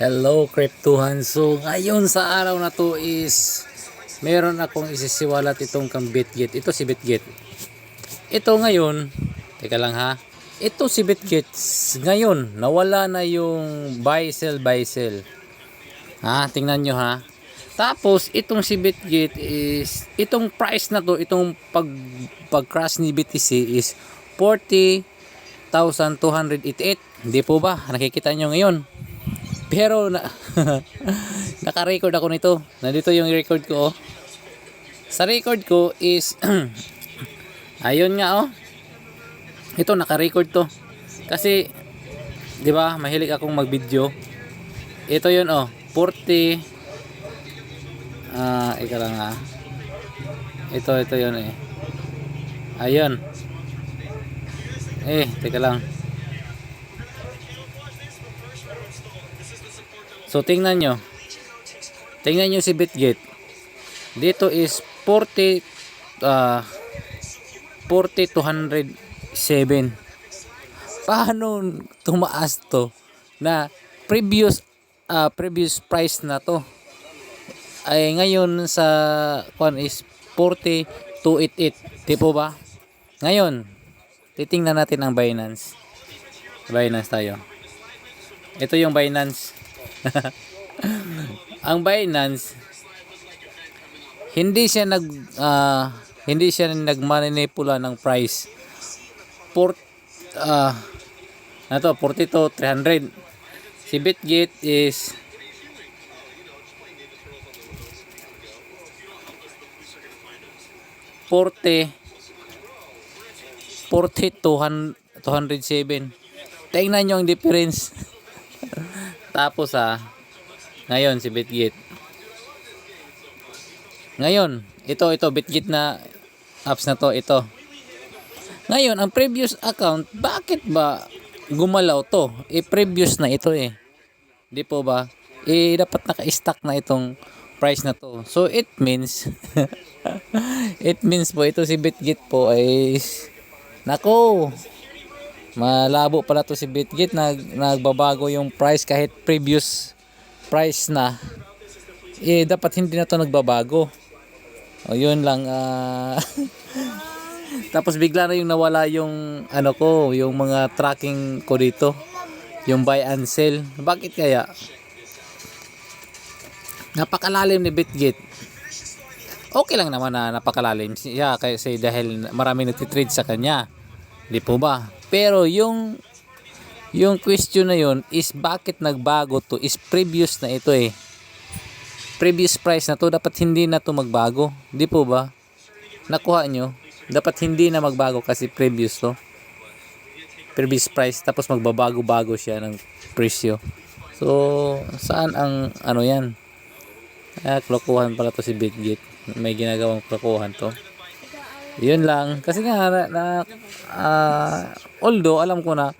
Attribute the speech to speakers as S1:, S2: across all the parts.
S1: Hello, Cryptuhan. So, ngayon sa araw na to is meron akong isisiwalat itong kang Bitgit. Ito si Bitgit. Ito ngayon, teka lang ha. Ito si Bitgit. Ngayon, nawala na yung buy, sell, buy, sell. Ha, tingnan nyo ha. Tapos, itong si Bitgit is, itong price na to, itong pag, pag crash ni BTC is 40,288. Hindi po ba? Nakikita nyo ngayon. Pero na naka-record ako nito. Nandito yung record ko. Oh. Sa record ko is ayun nga oh. Ito naka-record to. Kasi 'di ba, mahilig akong mag-video. Ito 'yun oh, 40 Ah, uh, lang ah. Ito ito 'yun eh. Ayun. Eh, teka lang. So tingnan nyo. Tingnan nyo si Bitgate. Dito is 40 uh, 40 207. Paano tumaas to na previous uh, previous price na to ay ngayon sa kwan is 40 288 di po ba ngayon titingnan natin ang Binance Binance tayo ito yung Binance ang Binance hindi siya nag ah, hindi siya nagmanipula ng price. For uh, na to 42 300 si Bitgate is Forty 40 207 tingnan nyo ang difference tapos ah, ngayon si Bitgit. Ngayon, ito ito Bitgit na apps na to, ito. Ngayon, ang previous account, bakit ba gumalaw to? Eh previous na ito eh. Di po ba? Eh dapat naka-stack na itong price na to. So it means it means po ito si Bitgit po ay nako malabo pala to si Bitgit. Nag nagbabago yung price kahit previous price na. Eh dapat hindi na to nagbabago. O yun lang ah. Tapos bigla na yung nawala yung ano ko yung mga tracking ko dito. Yung buy and sell. Bakit kaya? Napakalalim ni Bitgit. Okay lang naman na napakalalim siya kasi dahil marami nagtitrade sa kanya di po ba? Pero yung yung question na yun is bakit nagbago to is previous na ito eh. Previous price na to dapat hindi na to magbago. Di po ba? Nakuha nyo dapat hindi na magbago kasi previous to. Previous price tapos magbabago-bago siya ng presyo. So saan ang ano yan? Ah, klokohan pala to si Bitgate may ginagawang klokohan to yun lang. Kasi nga na, na uh, although alam ko na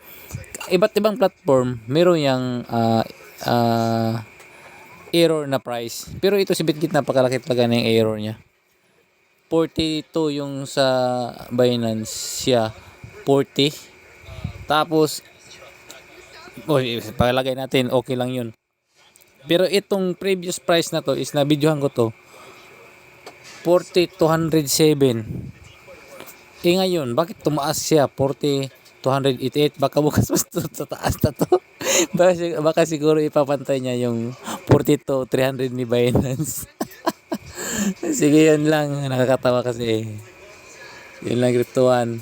S1: iba't ibang platform meron yang uh, uh, error na price. Pero ito si Bitgit napakalaki talaga ng error niya. 42 yung sa Binance siya 40 tapos oh, palagay natin okay lang yun. Pero itong previous price na to is na videohan ko to 40 207 eh ngayon, bakit tumaas siya? 40, 288, baka bukas mas tataas na to. baka, siguro ipapantay niya yung 42, 300 ni Binance. Sige, yun lang. Nakakatawa kasi. Yun lang, Crypto One.